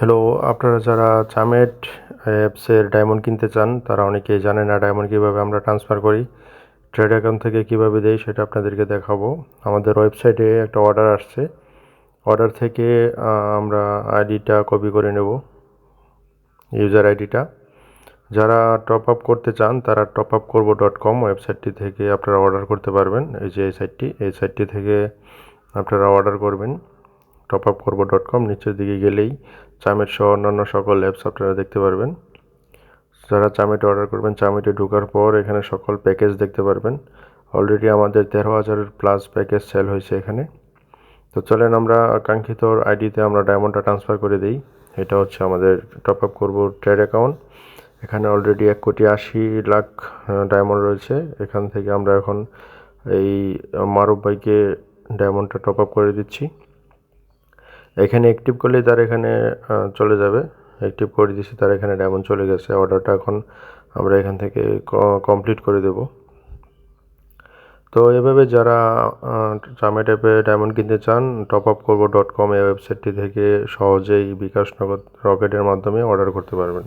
Hello আপনারা যারা চামেট অ্যাপসের ডায়মন্ড কিনতে চান, তারা অনেকেই জানে না ডায়মন্ড কীভাবে আমরা ট্রান্সফার করি ট্রেড অ্যাকাউন্ট থেকে কীভাবে দেই সেটা আপনাদেরকে দেখাবো। আমাদের ওয়েবসাইটে একটা অর্ডার আসছে। অর্ডার থেকে আমরা আইডিটা কপি করে নেব ইউজার আইডিটা যারা টপ আপ করতে চান, তারা top up Korbo dot com ওয়েবসাইটটি থেকে আপনারা অর্ডার করতে পারবেন। এই যে এই সাইটটি এই সাইটটি থেকে আপনারা অর্ডার করবেন। Top up Korbo dot com নিচের দিকে গেলেই চামেট সহ অন্যান্য সকল অ্যাপস আপনারা দেখতে পারবেন। যারা চামেটে অর্ডার করবেন, চামেটে ঢোকার পর এখানে সকল প্যাকেজ দেখতে পারবেন। অলরেডি আমাদের তেরো হাজারের প্লাস প্যাকেজ সেল হয়েছে এখানে। তো চলেন আমরা কাঙ্ক্ষিত আইডিতে আমরা ডায়মন্ডটা ট্রান্সফার করে দিই। এটা হচ্ছে আমাদের top up Korbo trade account এখানে অলরেডি এক কোটি আশি লাখ ডায়মন্ড রয়েছে। এখান থেকে আমরা এখন এই মারুফ ভাইকে ডায়মন্ডটা টপ আপ করে দিচ্ছি। এখানে অ্যাক্টিভ করলে তার এখানে চলে যাবে। অ্যাক্টিভ করে দিয়েছি, তার এখানে ডায়মন্ড চলে গেছে। অর্ডারটা এখন আমরা এখান থেকে কমপ্লিট করে দেব। তো এভাবে যারা চামে টাইপে ডায়মন্ড কিনতে চান top up Korbo dot com এই ওয়েবসাইটটি থেকে সহজেই বিকাশ নগদ রকেটের মাধ্যমে অর্ডার করতে পারবেন।